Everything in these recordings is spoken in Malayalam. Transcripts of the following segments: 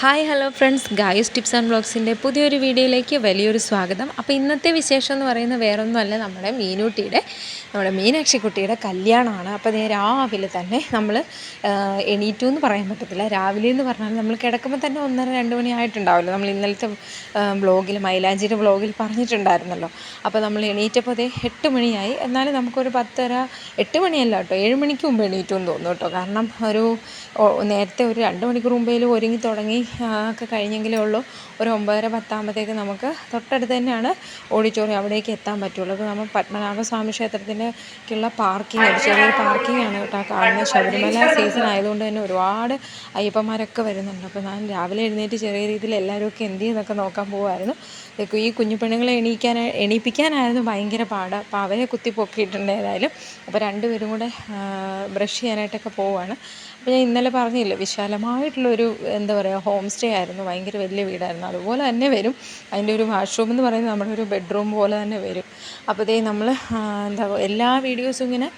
Hi hello friends. Guys tips and ബ്ലോഗ്സിന്റെ പുതിയൊരു വീഡിയോയിലേക്ക് വലിയൊരു സ്വാഗതം. അപ്പോൾ ഇന്നത്തെ വിശേഷം എന്ന് പറയുന്നത് വേറൊന്നുമല്ല നമ്മുടെ മീനൂട്ടിയുടെ നമ്മുടെ മീനാക്ഷിക്കുട്ടിയുടെ കല്യാണമാണ്. അപ്പോൾ അതേ രാവിലെ തന്നെ നമ്മൾ എണീറ്റു എന്ന് പറയാൻ പറ്റത്തില്ല. രാവിലെ എന്ന് പറഞ്ഞാൽ നമ്മൾ കിടക്കുമ്പോൾ തന്നെ ഒന്നര രണ്ട് മണി ആയിട്ടുണ്ടാവുമല്ലോ. നമ്മൾ ഇന്നലത്തെ ബ്ലോഗിൽ മൈലാഞ്ചിയുടെ ബ്ലോഗിൽ പറഞ്ഞിട്ടുണ്ടായിരുന്നല്ലോ. അപ്പോൾ നമ്മൾ എണീറ്റപ്പോൾ അതേ എട്ട് മണിയായി. എന്നാലും നമുക്കൊരു പത്തര എട്ട് മണിയല്ല കേട്ടോ ഏഴ് മണിക്ക് മുമ്പ് എണീറ്റു എന്ന് തോന്നുന്നു കേട്ടോ. കാരണം ഒരു നേരത്തെ ഒരു രണ്ട് മണിക്കൂർ മുമ്പേലും ഒരുങ്ങി തുടങ്ങി ഒക്കെ കഴിഞ്ഞെങ്കിലേ ഉള്ളൂ. ഒരു ഒമ്പതര പത്താകുമ്പോഴത്തേക്ക് നമുക്ക് തൊട്ടടുത്ത് തന്നെയാണ് ഓഡിറ്റോറിയം അവിടേക്ക് എത്താൻ പറ്റുള്ളൂ. അപ്പോൾ നമ്മൾ പത്മനാഭസ്വാമി ക്ഷേത്രത്തിന്റെക്കുള്ള പാർക്കിംഗ് ഒരു ചെറിയൊരു പാർക്കിംഗ് ആണ് കേട്ടോ കാണുന്നത്. ശബരിമല സീസൺ ആയതുകൊണ്ട് തന്നെ ഒരുപാട് അയ്യപ്പന്മാരൊക്കെ വരുന്നുണ്ട്. അപ്പോൾ ഞാൻ രാവിലെ എഴുന്നേറ്റ് ചെറിയ രീതിയിൽ എല്ലാവരും ഒക്കെ എന്ത് ചെയ്യുന്നൊക്കെ നോക്കാൻ പോകുമായിരുന്നു ഈ കുഞ്ഞു പെണ്ണുങ്ങളെ എണീക്കാൻ എണീപ്പിക്കാനായിരുന്നു ഭയങ്കര പാട്. അപ്പോൾ അവരെ കുത്തി പൊക്കിയിട്ടുണ്ട് ഏതായാലും. അപ്പോൾ രണ്ടുപേരും കൂടെ ബ്രഷ് ചെയ്യാനായിട്ടൊക്കെ പോവുകയാണ് അപ്പോൾ ഞാൻ ഇന്നലെ പറഞ്ഞില്ലേ വിശാലമായിട്ടുള്ളൊരു എന്താ പറയുക ഹോം സ്റ്റേ ആയിരുന്നു. ഭയങ്കര വലിയ വീടായിരുന്നു. അതുപോലെ തന്നെ വരും. അതിന്റെ ഒരു വാഷ്റൂം എന്ന് പറയുന്നത് നമ്മുടെ ഒരു ബെഡ്റൂം പോലെ തന്നെ വരും. അപ്പോൾ ഇതേ നമ്മൾ എന്താ എല്ലാ വീഡിയോസും ഇങ്ങനെ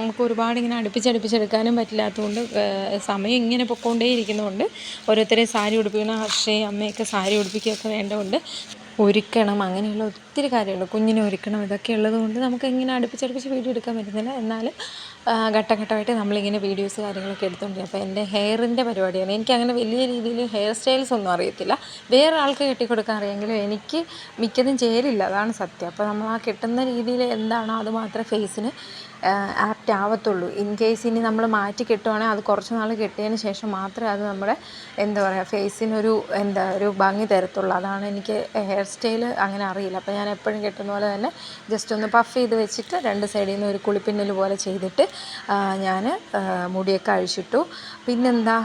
നമുക്ക് ഒരുപാട് ഇങ്ങനെ അടുപ്പിച്ചടുപ്പിച്ചെടുക്കാനും പറ്റില്ലാത്തതുകൊണ്ട് സമയം ഇങ്ങനെ പൊക്കോണ്ടേ ഇരിക്കുന്നതുകൊണ്ട് ഓരോരുത്തരെ സാരി ഉടുപ്പിക്കണം ഹർഷയും അമ്മയൊക്കെ സാരി ഉടുപ്പിക്കുകയൊക്കെ വേണ്ടതുകൊണ്ട് ഒരുക്കണം. അങ്ങനെയുള്ള ഒത്തിരി കാര്യങ്ങൾ കുഞ്ഞിനെ ഒരുക്കണം ഇതൊക്കെ ഉള്ളതുകൊണ്ട് നമുക്ക് ഇങ്ങനെ അടുപ്പിച്ചടുപ്പിച്ച് വീഡിയോ എടുക്കാൻ പറ്റുന്നില്ല. എന്നാലും ആ, ഘട്ടം ഘട്ടമായിട്ട് നമ്മളിങ്ങനെ വീഡിയോസ് കാര്യങ്ങളൊക്കെ എടുത്തുകൊണ്ട് അപ്പോൾ എന്റെ ഹെയറിന്റെ പരിപാടിയാണ്. എനിക്ക് അങ്ങനെ വലിയ രീതിയിൽ ഹെയർ സ്റ്റൈൽസ് ഒന്നും അറിയത്തില്ല. വേറെ ആൾക്ക് കെട്ടിക്കൊടുക്കാൻ അറിയാമെങ്കിലും എനിക്ക് മിക്കതും ചേരില്ല അതാണ് സത്യം. അപ്പോൾ നമ്മൾ ആ കിട്ടുന്ന രീതിയിൽ എന്താണോ അത് മാത്രമേ ഫേസിന് ആപ്റ്റ് ആവത്തുള്ളൂ. ഇൻ കേസ് ഇനി നമ്മൾ മാറ്റി കിട്ടുവാണെങ്കിൽ അത് കുറച്ച് നാൾ കിട്ടിയതിന് ശേഷം മാത്രമേ അത് നമ്മുടെ എന്താ പറയുക ഫേസിനൊരു എന്താ ഒരു ഭംഗി തരത്തുള്ളൂ. അതാണ് എനിക്ക് ഹെയർ സ്റ്റൈൽ അങ്ങനെ അറിയില്ല. അപ്പോൾ ഞാൻ എപ്പോഴും കിട്ടുന്ന പോലെ തന്നെ ജസ്റ്റ് ഒന്ന് പഫ് ചെയ്ത് വെച്ചിട്ട് രണ്ട് സൈഡിൽ നിന്ന് ഒരു കുളിപ്പിന്നൽ പോലെ ചെയ്തിട്ട് ഞാൻ മുടിയൊക്കെ അഴിച്ചിട്ടു. പിന്നെന്താ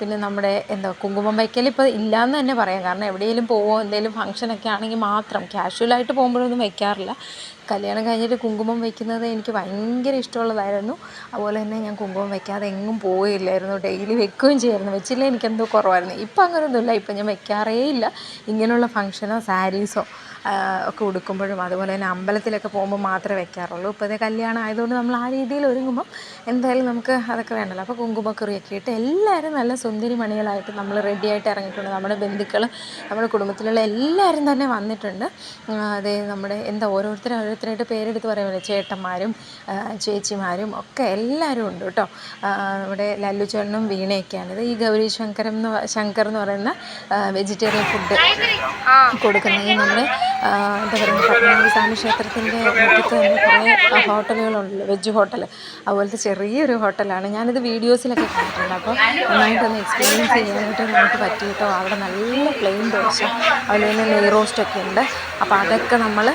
പിന്നെ നമ്മുടെ എന്താ കുങ്കുമം വയ്ക്കൽ ഇപ്പോൾ ഇല്ലയെന്ന് തന്നെ പറയാം. കാരണം എവിടെയെങ്കിലും പോവോ എന്തെങ്കിലും ഫംഗ്ഷനൊക്കെ ആണെങ്കിൽ മാത്രം കാഷ്വലായിട്ട് പോകുമ്പോഴൊന്നും വയ്ക്കാറില്ല. കല്യാണം കഴിഞ്ഞിട്ട് കുങ്കുമം വയ്ക്കുന്നത് എനിക്ക് ഭയങ്കര ഇഷ്ടമുള്ളതായിരുന്നു. അതുപോലെ തന്നെ ഞാൻ കുങ്കുമം വയ്ക്കാതെ എങ്ങും പോവുകയില്ലായിരുന്നു. ഡെയിലി വെക്കുകയും ചെയ്യായിരുന്നു. വെച്ചില്ലേ എനിക്കെന്തോ കുറവായിരുന്നു. ഇപ്പം അങ്ങനെയൊന്നുമില്ല ഇപ്പം ഞാൻ വയ്ക്കാറേ ഇല്ല ഇങ്ങനെയുള്ള ഫംഗ്ഷനോ സാരീസോ ഒക്കെ ഉടുക്കുമ്പോഴും അതുപോലെ തന്നെ അമ്പലത്തിലൊക്കെ പോകുമ്പോൾ മാത്രമേ വെക്കാറുള്ളൂ. ഇപ്പോഴത്തെ കല്യാണം ആയതുകൊണ്ട് നമ്മൾ ആ രീതിയിൽ ഒരുങ്ങുമ്പോൾ എന്തായാലും നമുക്ക് അതൊക്കെ വേണ്ടല്ലോ. അപ്പോൾ കുങ്കുമക്കുറിയൊക്കെ ഇട്ട് എല്ലാവരും നല്ല സുന്ദരി മണികളായിട്ട് നമ്മൾ റെഡിയായിട്ട് ഇറങ്ങിയിട്ടുണ്ട്. നമ്മുടെ ബന്ധുക്കളും നമ്മുടെ കുടുംബത്തിലുള്ള എല്ലാവരും തന്നെ വന്നിട്ടുണ്ട്. അതെ നമ്മുടെ എന്താ ഓരോരുത്തരും ഓരോരുത്തരായിട്ട് പേരെടുത്ത് പറയുമല്ലോ ചേട്ടന്മാരും ചേച്ചിമാരും ഒക്കെ എല്ലാവരും ഉണ്ട് കേട്ടോ. നമ്മുടെ ലല്ലു ചേട്ടനും വീണയൊക്കെയാണിത് ഈ ഗൗരി ശങ്കരം എന്ന് ശങ്കർ എന്ന് പറയുന്ന വെജിറ്റേറിയൻ ഫുഡ് കൊടുക്കുന്നത് നമ്മൾ എന്താ പറയുക പത്മനാഭസ്വാമി ക്ഷേത്രത്തിന്റെ മുറ്റത്ത് തന്നെ കുറേ ഹോട്ടലുകളുണ്ടല്ലോ വെജ് ഹോട്ടൽ. അതുപോലത്തെ ചെറിയൊരു ഹോട്ടലാണ്. ഞാനിത് വീഡിയോസിലൊക്കെ കണ്ടിട്ടുണ്ട്. അപ്പോൾ നന്നായിട്ടൊന്ന് എക്സ്പീരിയൻസ് ചെയ്യാനായിട്ട് നമുക്ക് പറ്റിയിട്ടോ? അവിടെ നല്ല പ്ലെയിൻ ദോശ. അതുപോലെ തന്നെ നെയ് റോസ്റ്റൊക്കെ ഉണ്ട്. അപ്പോൾ അതൊക്കെ നമ്മൾ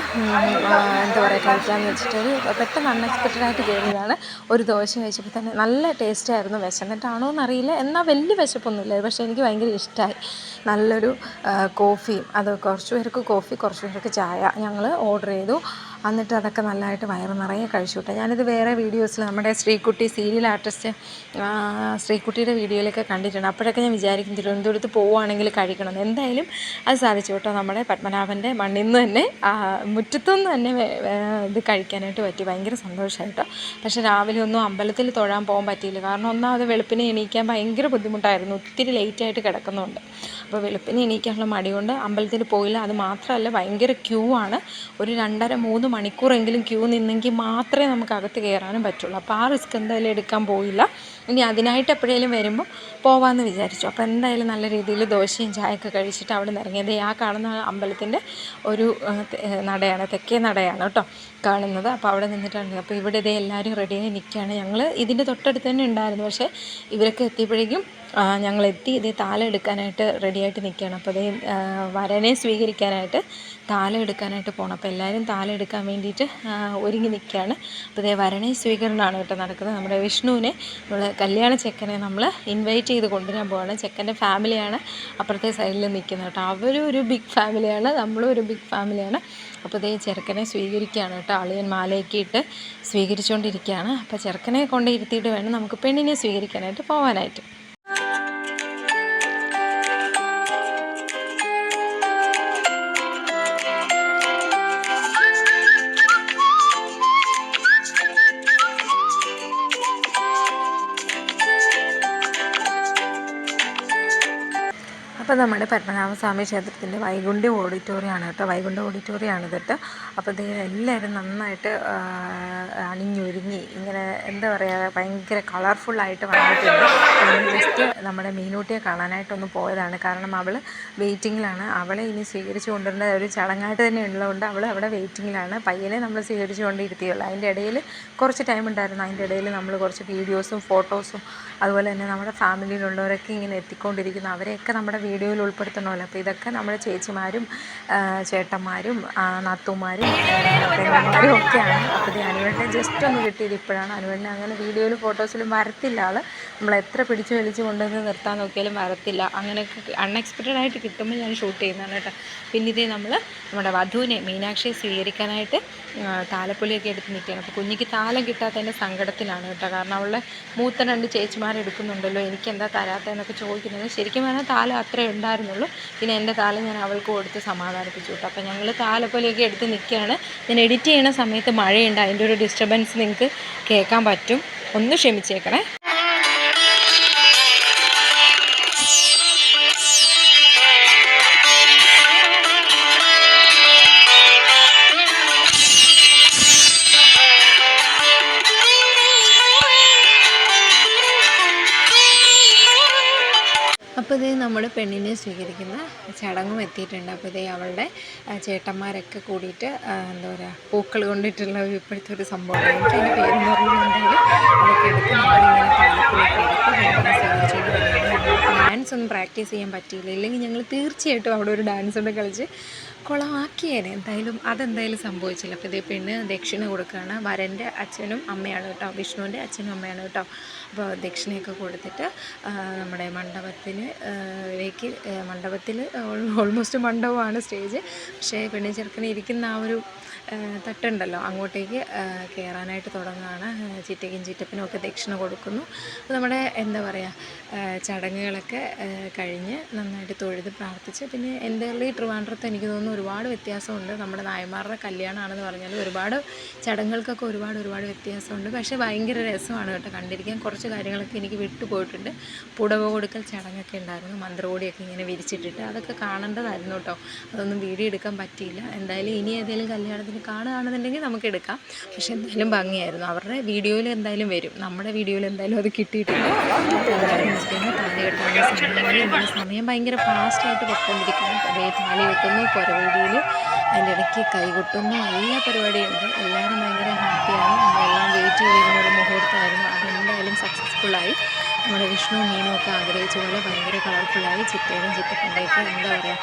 എന്താ പറയുക കഴിക്കാമെന്ന് വെച്ചിട്ട് ഒരു പെട്ടെന്ന് അൺഎക്സ്പെക്റ്റഡ് ആയിട്ട് കയറിയതാണ് ഒരു ദോശ കഴിച്ചപ്പോൾ തന്നെ. നല്ല ടേസ്റ്റായിരുന്നു വിശന്നിട്ടാണോ എന്നറിയില്ല. എന്നാൽ വലിയ വിശപ്പൊന്നുമില്ല പക്ഷേ എനിക്ക് ഭയങ്കര ഇഷ്ടമായി. നല്ലൊരു കോഫിയും അത് കുറച്ച് പേർക്ക് കോഫി കുറച്ച് പേർക്ക് ചായ ഞങ്ങൾ ഓർഡർ ചെയ്തു. എന്നിട്ട് അതൊക്കെ നല്ലതായിട്ട് വയറ് നിറയെ കഴിച്ചു വിട്ടു ഞാനിത് വേറെ വീഡിയോസിൽ നമ്മുടെ ശ്രീകുട്ടി സീരിയൽ ആർട്ടിസ്റ്റ് ശ്രീകുട്ടിയുടെ വീഡിയോയിലൊക്കെ കണ്ടിട്ടുണ്ട്. അപ്പോഴൊക്കെ ഞാൻ വിചാരിക്കും തിരുവനന്തപുരത്ത് പോവുകയാണെങ്കിൽ കഴിക്കണം. എന്തായാലും അത് സാധിച്ചു കേട്ടോ നമ്മുടെ പത്മനാഭന്റെ മണ്ണിൽ നിന്ന് തന്നെ മുറ്റത്തുനിന്ന് തന്നെ ഇത് കഴിക്കാനായിട്ട് പറ്റി. ഭയങ്കര സന്തോഷമായിട്ടോ പക്ഷേ രാവിലെ ഒന്നും അമ്പലത്തിൽ തൊഴാൻ പോകാൻ പറ്റിയില്ല. കാരണം ഒന്നാമത് വെളുപ്പിനെ എണീക്കാൻ ഭയങ്കര ബുദ്ധിമുട്ടായിരുന്നു. ഒത്തിരി ലേറ്റായിട്ട് കിടക്കുന്നുണ്ട്. അപ്പോൾ വെളുപ്പിനെ എണീക്കാനുള്ള മടി കൊണ്ട് അമ്പലത്തിൽ പോയില്ല. അത് മാത്രമല്ല ഭയങ്കര ക്യൂ ആണ്. ഒരു രണ്ടര മൂന്ന് മണിക്കൂറെങ്കിലും ക്യൂ നിന്നെങ്കിൽ മാത്രമേ നമുക്ക് അകത്ത് കയറാനും പറ്റുള്ളൂ. അപ്പോൾ ആ റിസ്ക് എന്തായാലും എടുക്കാൻ പോയില്ല. ഇനി അതിനായിട്ട് എപ്പോഴേലും വരുമ്പോൾ പോവാമെന്ന് വിചാരിച്ചു. അപ്പോൾ എന്തായാലും നല്ല രീതിയിൽ ദോശയും ചായയൊക്കെ കഴിച്ചിട്ട് അവിടെ നിന്ന് ഇറങ്ങിയത് ആ കാണുന്ന അമ്പലത്തിന്റെ ഒരു നടയാണ് തെക്കേ നടയാണ് കേട്ടോ കാണുന്നത്. അപ്പോൾ അവിടെ നിന്നിട്ടുണ്ട്. അപ്പോൾ ഇവിടെ ഇതേ എല്ലാവരും റെഡിയായി നിൽക്കുകയാണ്. ഞങ്ങൾ ഇതിന്റെ തൊട്ടടുത്ത് തന്നെ ഉണ്ടായിരുന്നു. പക്ഷേ ഇവരൊക്കെ എത്തിയപ്പോഴേക്കും ഞങ്ങൾ എത്തി ഇതേ താലം എടുക്കാനായിട്ട് റെഡിയായിട്ട് നിൽക്കുകയാണ്. അപ്പോൾ അതേ വരനെ സ്വീകരിക്കാനായിട്ട് താലം എടുക്കാനായിട്ട് പോകണം അപ്പോൾ എല്ലാവരും താലം എടുക്കാൻ വേണ്ടിയിട്ട് ഒരുങ്ങി നിൽക്കുകയാണ്. അപ്പോൾ ഇതേ വരണേ സ്വീകരണമാണ് കേട്ടോ നടക്കുന്നത്. നമ്മുടെ വിഷ്ണുവിനെ നമ്മൾ കല്യാണ ചെക്കനെ നമ്മൾ ഇൻവൈറ്റ് ചെയ്ത് കൊണ്ടുവരാൻ പോവാണ്. ചെക്കന്റെ ഫാമിലിയാണ് അപ്പുറത്തെ സൈഡിൽ നിൽക്കുന്നത് കേട്ടോ. അവരും ഒരു ബിഗ് ഫാമിലിയാണ് നമ്മളും ഒരു ബിഗ് ഫാമിലിയാണ് അപ്പോൾ ഇതേ ചെറുക്കനെ സ്വീകരിക്കുകയാണ് കേട്ടോ. അളിയൻ മാലയൊക്കെ ഇട്ട് സ്വീകരിച്ചുകൊണ്ടിരിക്കുകയാണ് അപ്പോൾ ചെറുക്കനെ കൊണ്ടിരുത്തിയിട്ട് വേണം നമുക്ക് പെണ്ണിനെ സ്വീകരിക്കാനായിട്ട് പോകാനായിട്ട് അപ്പോൾ നമ്മുടെ പത്മനാഭസ്വാമി ക്ഷേത്രത്തിന്റെ വൈകുണ്ഠ ഓഡിറ്റോറിയമാണ് കേട്ടോ. വൈകുണ്ഠ ഓഡിറ്റോറിയമാണ് കേട്ടോ അപ്പോൾ ദേ എല്ലാവരും നന്നായിട്ട് അണിഞ്ഞൊരുങ്ങി. ഇങ്ങനെ എന്താ പറയുക ഭയങ്കര കളർഫുള്ളായിട്ട് വന്നിട്ടുണ്ട്. ജസ്റ്റ് നമ്മുടെ മീനൂട്ടിയെ കാണാനായിട്ടൊന്ന് പോയതാണ്. കാരണം അവൾ വെയിറ്റിങ്ങിലാണ് അവളെ ഇനി സ്വീകരിച്ചു കൊണ്ടുവരുന്ന ഒരു ചടങ്ങായിട്ട് തന്നെ ഉള്ളതുകൊണ്ട് അവൾ അവിടെ വെയിറ്റിങ്ങിലാണ് പയ്യനെ നമ്മൾ സ്വീകരിച്ചു കൊണ്ടിരുത്തിയുള്ളൂ അതിന്റെ ഇടയിൽ കുറച്ച് ടൈം ഉണ്ടായിരുന്നു. അതിന്റെ ഇടയിൽ നമ്മൾ കുറച്ച് വീഡിയോസും ഫോട്ടോസും അതുപോലെ തന്നെ നമ്മുടെ ഫാമിലിയിലുള്ളവരൊക്കെ ഇങ്ങനെ എത്തിക്കൊണ്ടിരിക്കുന്നു. അവരെയൊക്കെ നമ്മുടെ വീഡിയോയിൽ ഉൾപ്പെടുത്തണമല്ലോ. അപ്പോൾ ഇതൊക്കെ നമ്മുടെ ചേച്ചിമാരും ചേട്ടന്മാരും നാത്തൂമാരും പെങ്ങന്മാരും ഒക്കെയാണ് അപ്പോൾ അനുവേട്ടനെ ജസ്റ്റ് ഒന്ന് കിട്ടിയത് ഇപ്പോഴാണ്. അനുവേട്ടനെ അങ്ങനെ വീഡിയോയിലും ഫോട്ടോസിലും വരത്തില്ല ആൾ നമ്മൾ എത്ര പിടിച്ചു വലിച്ചു കൊണ്ടുവന്ന് നിർത്താൻ നോക്കിയാലും വരത്തില്ല. അങ്ങനെയൊക്കെ അൺഎക്സ്പെക്റ്റഡ് ആയിട്ട് കിട്ടുമ്പോൾ ഞാൻ ഷൂട്ട് ചെയ്യുന്നതാണ് കേട്ടോ. പിന്നെ ഇതേ നമ്മൾ നമ്മുടെ വധുവിനെ മീനാക്ഷിയെ സ്വീകരിക്കാനായിട്ട് താലപ്പൊലിയൊക്കെ എടുത്ത് നിൽക്കുകയാണ്. അപ്പോൾ കുഞ്ഞിക്ക് താലം കിട്ടാത്തതിന്റെ സങ്കടത്തിലാണ് കേട്ടോ. കാരണം അവളുടെ മൂത്ത രണ്ട് ചേച്ചിമാരെടുക്കുന്നുണ്ടല്ലോ എനിക്ക് എന്താ തരാത്തതെന്നൊക്കെ ചോദിക്കുന്നത്. ശരിക്കും പറഞ്ഞാൽ താലം അത്രേ ഉണ്ടായിരുന്നുള്ളൂ. പിന്നെ എന്റെ താലം ഞാൻ അവൾക്ക് കൊടുത്ത് സമാധാനിപ്പിച്ചു കേട്ടോ. അപ്പോൾ ഞങ്ങൾ താലപ്പൊലിയൊക്കെ എടുത്ത് നിൽക്കുകയാണ് ഞാൻ എഡിറ്റ് ചെയ്യുന്ന സമയത്ത് മഴയുണ്ട്. അതിന്റെ ഒരു ഡിസ്റ്റർബൻസ് നിങ്ങൾക്ക് കേൾക്കാൻ പറ്റും. ഒന്ന് ക്ഷമിച്ചേക്കണേ. അപ്പോൾ ഇതേ നമ്മുടെ പെണ്ണിനെ സ്വീകരിക്കുന്ന ചടങ്ങും എത്തിയിട്ടുണ്ട് അപ്പോൾ ഇതേ അവളുടെ ചേട്ടന്മാരൊക്കെ കൂടിയിട്ട് എന്താ പറയുക പൂക്കൾ കൊണ്ടിട്ടുള്ള ഇപ്പോഴത്തെ ഒരു സംഭവം എനിക്ക് അതിന്റെ പേരെന്ന് പറഞ്ഞിട്ടുണ്ടെങ്കിൽ അതൊക്കെ എടുത്ത് നമ്മളിങ്ങനെ വരികയാണ് ഡാൻസ് ഒന്നും പ്രാക്ടീസ് ചെയ്യാൻ പറ്റിയില്ല ഇല്ലെങ്കിൽ ഞങ്ങൾ തീർച്ചയായിട്ടും അവിടെ ഒരു ഡാൻസ് കൊണ്ട് കളിച്ച് കുളമാക്കിയേനെ എന്തായാലും അതെന്തായാലും സംഭവിച്ചില്ല. അപ്പോൾ ഇതേ പെണ്ണ് ദക്ഷിണ കൊടുക്കുകയാണ്. വരന്റെ അച്ഛനും അമ്മയാണ് കേട്ടോ. വിഷ്ണുവിന്റെ അച്ഛനും അമ്മയാണ് കേട്ടോ. അപ്പോൾ ദക്ഷിണയൊക്കെ കൊടുത്തിട്ട് നമ്മുടെ മണ്ഡപത്തിന് ലേക്ക് മണ്ഡപത്തിൽ ഓൾമോസ്റ്റ് മണ്ഡപമാണ് സ്റ്റേജ്. പക്ഷേ പെണ്ണ് ചെറുക്കനെ ഇരിക്കുന്ന ആ ഒരു തട്ടുണ്ടല്ലോ. അങ്ങോട്ടേക്ക് കയറാനായിട്ട് തുടങ്ങുകയാണ്. ചിറ്റയ്ക്കും ചിറ്റപ്പനും ഒക്കെ ദക്ഷിണ കൊടുക്കുന്നു. നമ്മുടെ എന്താ പറയുക ചടങ്ങുകളൊക്കെ കഴിഞ്ഞ് നന്നായിട്ട് തൊഴുത് പ്രാർത്ഥിച്ച് പിന്നെ എന്റെ ഈ ട്രിവാൻഡ്രത്ത് എനിക്ക് തോന്നുന്നു ഒരുപാട് വ്യത്യാസമുണ്ട്. നമ്മുടെ നായന്മാരുടെ കല്യാണമാണെന്ന് പറഞ്ഞാൽ ഒരുപാട് ചടങ്ങുകൾക്കൊക്കെ ഒരുപാട് ഒരുപാട് വ്യത്യാസമുണ്ട്. പക്ഷേ ഭയങ്കര രസമാണ് കേട്ടോ കണ്ടിരിക്കാൻ. കുറച്ച് കാര്യങ്ങളൊക്കെ എനിക്ക് വിട്ടുപോയിട്ടുണ്ട് പുടവ കൊടുക്കൽ ചടങ്ങൊക്കെ ഉണ്ടായിരുന്നു. മന്ത്രകോടിയൊക്കെ ഇങ്ങനെ വിരിച്ചിട്ടിട്ട് അതൊക്കെ കാണേണ്ടതായിരുന്നു കേട്ടോ. അതൊന്നും വീഡിയോ എടുക്കാൻ പറ്റിയില്ല. എന്തായാലും ഇനി ഏതെങ്കിലും കല്യാണത്തിന് കാണുകയാണെന്നുണ്ടെങ്കിൽ നമുക്ക് എടുക്കാം. പക്ഷെ എന്തായാലും ഭംഗിയായിരുന്നു. അവരുടെ വീഡിയോയിൽ എന്തായാലും വരും. നമ്മുടെ വീഡിയോയിൽ എന്തായാലും അത് കിട്ടിയിട്ടില്ല സമയം ഭയങ്കര ഫാസ്റ്റായിട്ട് പൊക്കൊണ്ടിരിക്കുന്നു അതേ താലി കെട്ടുന്നു പുറവീടിയിൽ അതിന്റെ ഇടയ്ക്ക് കൈകൊട്ടുന്നു എല്ലാ പരിപാടിയുണ്ട്. എല്ലാവരും ഭയങ്കര ഹാപ്പിയാണ് നമ്മളെല്ലാം വെയിറ്റ് ചെയ്യുന്ന ഒരു മുഹൂർത്തമായിരുന്നു അതെന്തായാലും സക്സസ്ഫുള്ളായി നമ്മുടെ വിഷ്ണു മീനും ഒക്കെ ആഗ്രഹിച്ച പോലെ ഭയങ്കര കളർഫുള്ളായി ചിറ്റേനും ചിറ്റപ്പന്റെയൊക്കെ എന്താ പറയുക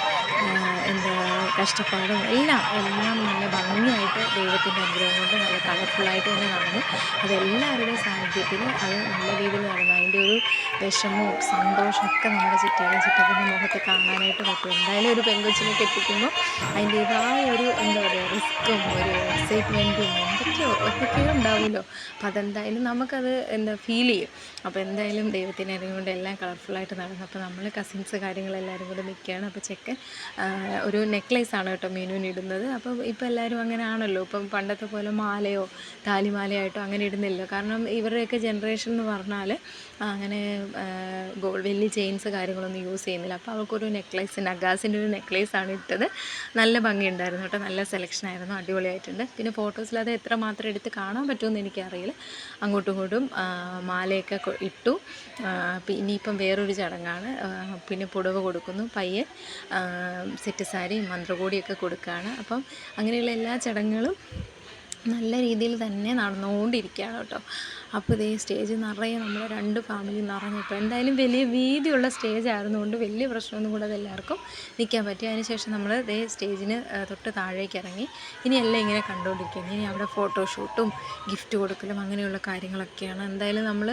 എന്താ കഷ്ടപ്പാടും എല്ലാം എല്ലാം നല്ല ഭംഗിയായിട്ട് ദൈവത്തിന്റെ അനുഗ്രഹം കൊണ്ട് നല്ല കളർഫുള്ളായിട്ട് തന്നെ നടന്നു. അതെല്ലാവരുടെയും സാന്നിധ്യത്തിൽ അത് നല്ല രീതിയിൽ നടന്നു. അതിന്റെ ഒരു വിഷമവും സന്തോഷമൊക്കെ നമ്മുടെ ചുറ്റിനും ചുറ്റത്തിന്റെ മുഖത്ത് കാണാനായിട്ട് പറ്റും. എന്തായാലും ഒരു പെങ്കൊച്ചിനെ കെട്ടിക്കുമ്പോൾ അതിന്റേതായ ഒരു എന്താ പറയുക റിസ്ക്കും ഒരു എക്സൈറ്റ്മെന്റും എന്തൊക്കെയോ എന്തൊക്കെയോ ഉണ്ടാവുമല്ലോ. അപ്പം അതെന്തായാലും നമുക്കത് എന്താ ഫീൽ ചെയ്യും. അപ്പോൾ എന്തായാലും ദൈവത്തിനെ അറിയുകൊണ്ട് എല്ലാം കളർഫുള്ളായിട്ട് നടന്നു. അപ്പോൾ നമ്മൾ കസിൻസ് കാര്യങ്ങളെല്ലാവരും കൂടെ നിൽക്കുകയാണ്. അപ്പോൾ ചെക്കൻ ഒരു നെക്ലേസ് ആണ് കേട്ടോ മീനുവിന് ഇടുന്നത്. അപ്പോൾ ഇപ്പോൾ എല്ലാവരും അങ്ങനെ ആണല്ലോ. ഇപ്പം പണ്ടത്തെ പോലെ മാലയോ താലിമാലയായിട്ടോ അങ്ങനെ ഇടുന്നില്ല. കാരണം ഇവരുടെയൊക്കെ ജനറേഷൻ എന്ന് പറഞ്ഞാൽ അങ്ങനെ ഗോൾഡ് വലിയ ചെയിൻസ് കാര്യങ്ങളൊന്നും യൂസ് ചെയ്യുന്നില്ല. അപ്പോൾ അവൾക്കൊരു നെക്ലേസ് നഗാസിന്റെ ഒരു നെക്ലേസ് ആണ് ഇട്ടത്. നല്ല ഭംഗിയുണ്ടായിരുന്നു കേട്ടോ. നല്ല സെലക്ഷൻ ആയിരുന്നു. അടിപൊളിയായിട്ടുണ്ട്. പിന്നെ ഫോട്ടോസിൽ അത് എത്ര മാത്രം എടുത്ത് കാണാൻ പറ്റുമെന്ന് എനിക്കറിയില്ല. അങ്ങോട്ടും ഇങ്ങോട്ടും മാലയൊക്കെ ഇട്ടു. ഇനിയിപ്പം വേറൊരു ചടങ്ങാണ്. പിന്നെ പുടവ കൊടുക്കുന്നു. പയ്യൻ സെറ്റ് സാരി മന്ത്രകോടിയൊക്കെ കൊടുക്കുകയാണ്. അപ്പം അങ്ങനെയുള്ള എല്ലാ ചടങ്ങുകളും നല്ല രീതിയിൽ തന്നെ നടന്നുകൊണ്ടിരിക്കുകയാണ് കേട്ടോ. അപ്പോൾ ഇതേ സ്റ്റേജ് നിറയെ നമ്മൾ രണ്ട് ഫാമിലി നിറഞ്ഞപ്പോൾ എന്തായാലും വലിയ വീതിയുള്ള സ്റ്റേജ് ആയിരുന്നുകൊണ്ട് വലിയ പ്രശ്നമൊന്നും കൂടാതെ എല്ലാവർക്കും നിൽക്കാൻ പറ്റി. അതിനുശേഷം നമ്മൾ ഇതേ സ്റ്റേജിന് തൊട്ട് താഴേക്ക് ഇറങ്ങി. ഇനി എല്ലാം ഇങ്ങനെ കണ്ടുകൊണ്ടിരിക്കുകയാണ്. ഇനി അവിടെ ഫോട്ടോഷൂട്ടും ഗിഫ്റ്റ് കൊടുക്കലും അങ്ങനെയുള്ള കാര്യങ്ങളൊക്കെയാണ്. എന്തായാലും നമ്മൾ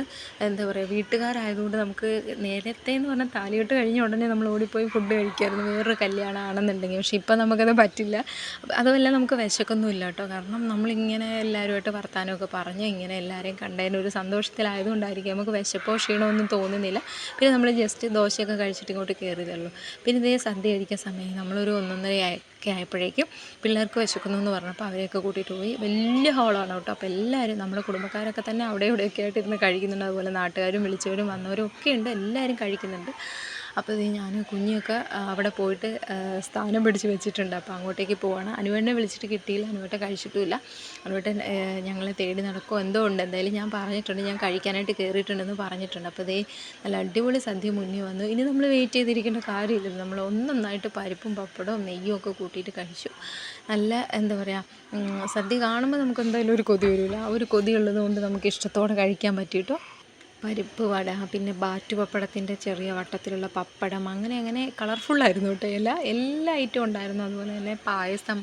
എന്താ പറയുക വീട്ടുകാരായതുകൊണ്ട് നമുക്ക് നേരത്തെ എന്ന് പറഞ്ഞാൽ താലിയോട്ട് കഴിഞ്ഞ ഉടനെ നമ്മൾ ഓടിപ്പോയി ഫുഡ് കഴിക്കായിരുന്നു. വേറൊരു കല്യാണമാണെന്നുണ്ടെങ്കിൽ. പക്ഷേ ഇപ്പം നമുക്കത് പറ്റില്ല. അതുമല്ല നമുക്ക് വിശക്കൊന്നുമില്ല കേട്ടോ. കാരണം നമ്മളിങ്ങനെ എല്ലാവരുമായിട്ട് വർത്തമാനമൊക്കെ പറഞ്ഞ് ഇങ്ങനെ എല്ലാവരെയും കണ്ടതിന് ഒരു സന്തോഷത്തിലായതുകൊണ്ടായിരിക്കും. നമുക്ക് വിശപ്പോ ക്ഷീണോ ഒന്നും തോന്നുന്നില്ല. പിന്നെ നമ്മൾ ജസ്റ്റ് ദോശയൊക്കെ കഴിച്ചിട്ട് ഇങ്ങോട്ട് കയറിയതുള്ളൂ പിന്നെ ഇതേ സദ്യ കഴിക്കുന്ന സമയം നമ്മളൊരു ഒന്നൊന്നര ഒക്കെ ആയപ്പോഴേക്കും പിള്ളേർക്ക് വിശക്കുന്നു എന്ന് പറഞ്ഞപ്പോൾ അവരെയൊക്കെ കൂട്ടിയിട്ട് പോയി. വലിയ ഹോളാണ് കേട്ടോ. അപ്പോൾ എല്ലാവരും നമ്മുടെ കുടുംബക്കാരൊക്കെ തന്നെ അവിടെ ഇവിടെയൊക്കെ ആയിട്ട് ഇരുന്ന് കഴിക്കുന്നുണ്ട്. അതുപോലെ നാട്ടുകാരും വിളിച്ചവരും വന്നവരും ഒക്കെ ഉണ്ട്. എല്ലാവരും കഴിക്കുന്നുണ്ട്. അപ്പോൾ ഇത് ഞാൻ കുഞ്ഞൊക്കെ അവിടെ പോയിട്ട് സ്ഥാനം പിടിച്ച് വെച്ചിട്ടുണ്ട്. അപ്പോൾ അങ്ങോട്ടേക്ക് പോവാണ്. അനുവേട്ടനെ വിളിച്ചിട്ട് കിട്ടിയില്ല. അനുവേട്ടൻ കഴിച്ചിട്ടുമില്ല. അനുവേട്ടൻ ഞങ്ങളെ തേടി നടക്കുമോ എന്തോ ഉണ്ട്. എന്തായാലും ഞാൻ പറഞ്ഞിട്ടുണ്ട്. ഞാൻ കഴിക്കാനായിട്ട് കയറിയിട്ടുണ്ടെന്ന് പറഞ്ഞിട്ടുണ്ട്. അപ്പോൾ ഇതേ നല്ല അടിപൊളി സദ്യ മുന്നിൽ വന്നു. ഇനി നമ്മൾ വെയിറ്റ് ചെയ്തിരിക്കേണ്ട കാര്യമില്ല നമ്മൾ ഒന്നൊന്നായിട്ട് പരിപ്പും പപ്പടവും നെയ്യും ഒക്കെ കൂട്ടിയിട്ട് കഴിച്ചു. നല്ല എന്താ പറയുക സദ്യ കാണുമ്പോൾ നമുക്ക് എന്തായാലും ഒരു കൊതി വരില്ല. ആ ഒരു കൊതി ഉള്ളത് കൊണ്ട് നമുക്ക് ഇഷ്ടത്തോടെ കഴിക്കാൻ പറ്റിയിട്ടോ? പരിപ്പ് വട പിന്നെ ബാറ്റ് പപ്പടത്തിന്റെ ചെറിയ വട്ടത്തിലുള്ള പപ്പടം അങ്ങനെ അങ്ങനെ കളർഫുള്ളായിരുന്നു കേട്ടോ. എല്ലാ എല്ലാ ഐറ്റവും ഉണ്ടായിരുന്നു. അതുപോലെ തന്നെ പായസം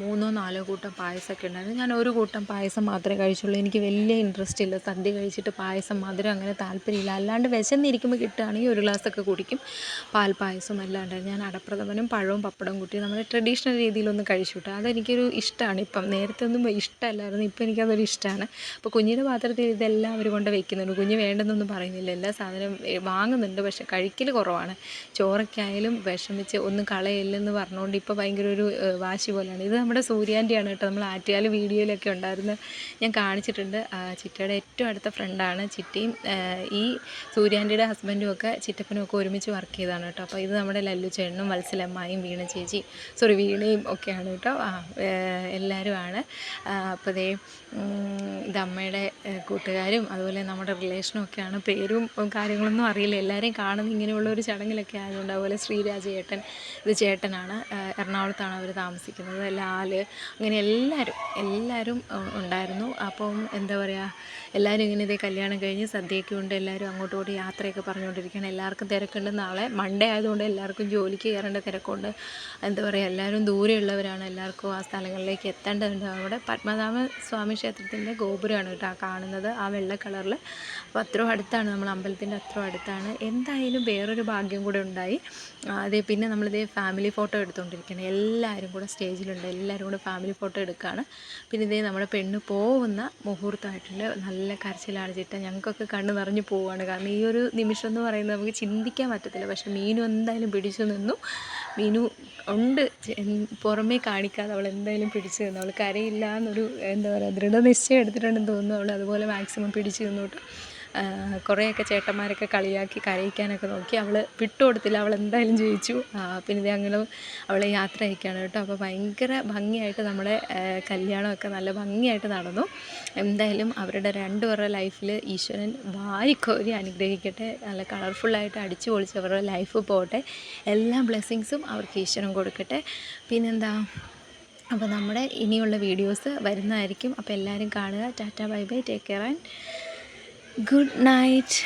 മൂന്നോ നാലോ കൂട്ടം പായസമൊക്കെ ഉണ്ടായിരുന്നു. ഞാൻ ഒരു കൂട്ടം പായസം മാത്രമേ കഴിച്ചുള്ളൂ. എനിക്ക് വലിയ ഇൻട്രസ്റ്റ് ഇല്ല. സദ്യ കഴിച്ചിട്ട് പായസം മധുരം അങ്ങനെ താല്പര്യമില്ല. അല്ലാണ്ട് വിശന്നിരിക്കുമ്പോൾ കിട്ടുകയാണെങ്കിൽ ഒരു ഗ്ലാസ്സൊക്കെ കുടിക്കും. പാൽ പായസം എല്ലാം ഉണ്ടായിരുന്നു. ഞാൻ അടപ്രഥമനും പഴവും പപ്പടവും കൂട്ടി നമ്മുടെ ട്രഡീഷണൽ രീതിയിലൊന്ന് കഴിച്ചു കേട്ടോ അതെനിക്കൊരു ഇഷ്ടമാണ്. ഇപ്പം നേരത്തെ ഒന്നും ഇഷ്ടമല്ലായിരുന്നു. ഇപ്പം എനിക്കതൊരു ഇഷ്ടമാണ്. അപ്പോൾ കുഞ്ഞിന്റെ പാത്രത്തിൽ ഇതെല്ലാം അവർ കൊണ്ട് വെക്കുന്നുണ്ട്. കുഞ്ഞ് വേണ്ടെന്നൊന്നും പറയുന്നില്ല. എല്ലാ സാധനവും വാങ്ങുന്നുണ്ട്. പക്ഷെ കഴിക്കൽ കുറവാണ്. ചോറൊക്കെയായാലും വിഷമിച്ച് ഒന്നും കളയില്ലെന്ന് പറഞ്ഞുകൊണ്ട് ഇപ്പോൾ ഭയങ്കര ഒരു വാശി പോലെയാണ് ഇത് നമ്മുടെ സൂര്യാന്റെയാണ് കേട്ടോ. നമ്മൾ ആറ്റിയാൽ വീഡിയോയിലൊക്കെ ഉണ്ടായിരുന്നു ഞാൻ കാണിച്ചിട്ടുണ്ട്. ചിറ്റയുടെ ഏറ്റവും അടുത്ത ഫ്രണ്ടാണ് ചിറ്റയും ഈ സൂര്യാന്റെയുടെ ഹസ്ബൻഡും ഒക്കെ ചിറ്റപ്പനും ഒക്കെ ഒരുമിച്ച് വർക്ക് ചെയ്തതാണ് കേട്ടോ. അപ്പോൾ ഇത് നമ്മുടെ ലല്ലു ചേട്ടനും വത്സലമ്മായും വീണ ചേച്ചി സോറി വീണയും ഒക്കെയാണ് കേട്ടോ. ആ എല്ലാവരുമാണ്. അപ്പോൾ ഇതേ ഇതമ്മയുടെ കൂട്ടുകാരും അതുപോലെ നമ്മുടെ റിലേഷനും ഒക്കെയാണ് പേരും കാര്യങ്ങളൊന്നും അറിയില്ല. എല്ലാവരെയും കാണുന്ന ഇങ്ങനെയുള്ള ഒരു ചടങ്ങിലൊക്കെ ആയതുകൊണ്ട് അതുപോലെ ശ്രീരാജ് ചേട്ടൻ ഇത് ചേട്ടനാണ്. എറണാകുളത്താണ് അവർ താമസിക്കുന്നത്. ലാൽ അങ്ങനെ എല്ലാവരും എല്ലാവരും ഉണ്ടായിരുന്നു. അപ്പം എന്താ പറയുക എല്ലാവരും ഇങ്ങനെ ഇതേ കല്യാണം കഴിഞ്ഞ് സദ്യയൊക്കെ ഉണ്ട് എല്ലാവരും അങ്ങോട്ടും ഇങ്ങോട്ടും യാത്രയൊക്കെ പറഞ്ഞുകൊണ്ടിരിക്കുകയാണ്. എല്ലാവർക്കും തിരക്കുണ്ട്. നാളെ മൺഡേ ആയതുകൊണ്ട് എല്ലാവർക്കും ജോലിക്ക് കയറേണ്ട തിരക്കുണ്ട്. എന്താ പറയുക എല്ലാവരും ദൂരെയുള്ളവരാണ്. എല്ലാവർക്കും ആ സ്ഥലങ്ങളിലേക്ക് എത്തേണ്ടതുണ്ട്. അവിടെ പത്മനാഭ സ്വാമി ക്ഷേത്രത്തിന്റെ ഗോപുരമാണ് കേട്ടോ കാണുന്നത്. ആ വെള്ള കളറിൽ. അപ്പോൾ അത്രയും അടുത്താണ് നമ്മൾ അമ്പലത്തിന്റെ അത്രയും അടുത്താണ്. എന്തായാലും വേറൊരു ഭാഗ്യം കൂടെ ഉണ്ടായി. അതേ പിന്നെ നമ്മളിതേ ഫാമിലി ഫോട്ടോ എടുത്തുകൊണ്ടിരിക്കുകയാണ് എല്ലാവരും കൂടെ സ്റ്റേജിലുണ്ട് എല്ലാവരും കൂടെ ഫാമിലി ഫോട്ടോ എടുക്കുകയാണ് പിന്നെ ഇതേ നമ്മുടെ പെണ്ണ് പോകുന്ന മുഹൂർത്തമായിട്ടുണ്ട് നല്ല കരച്ചിലാണ് ചിട്ട. ഞങ്ങൾക്കൊക്കെ കണ്ണ് നിറഞ്ഞു പോവുകയാണ് കാരണം ഈ ഒരു നിമിഷം എന്ന് പറയുന്നത് നമുക്ക് ചിന്തിക്കാൻ പറ്റത്തില്ല. പക്ഷേ മീനു എന്തായാലും പിടിച്ചു നിന്നു. മീനു ഉണ്ട്. പുറമേ കാണിക്കാതെ അവൾ എന്തായാലും പിടിച്ചു നിന്നു. അവൾ കരയില്ല എന്നൊരു എന്താ പറയുക ദൃഢനിശ്ചയം എടുത്തിട്ടുണ്ടെന്ന് തോന്നുന്നു അവൾ. അതുപോലെ മാക്സിമം പിടിച്ചു നിന്നു കേട്ടോ. കുറേയൊക്കെ ചേട്ടന്മാരൊക്കെ കളിയാക്കി കരയിക്കാനൊക്കെ നോക്കി അവൾ വിട്ടുകൊടുത്തില്ല അവൾ എന്തായാലും ജയിച്ചു പിന്നെ ഇത് അങ്ങനെ അവളെ യാത്ര അയക്കുകയാണ് കേട്ടോ. അപ്പോൾ ഭയങ്കര ഭംഗിയായിട്ട് നമ്മുടെ കല്യാണമൊക്കെ നല്ല ഭംഗിയായിട്ട് നടന്നു. എന്തായാലും അവരുടെ രണ്ടുപേരുടെ ലൈഫിൽ ഈശ്വരൻ വാരിക്കോരി അനുഗ്രഹിക്കട്ടെ. നല്ല കളർഫുള്ളായിട്ട് അടിച്ചു പൊളിച്ച് അവരുടെ ലൈഫ് പോകട്ടെ. എല്ലാ ബ്ലെസ്സിങ്സും അവർക്ക് ഈശ്വരൻ കൊടുക്കട്ടെ. പിന്നെന്താ? അപ്പോൾ നമ്മുടെ ഇനിയുള്ള വീഡിയോസ് വരുന്നതായിരിക്കും. അപ്പോൾ എല്ലാവരും കാണുക. Tata bye bye. Take care and good night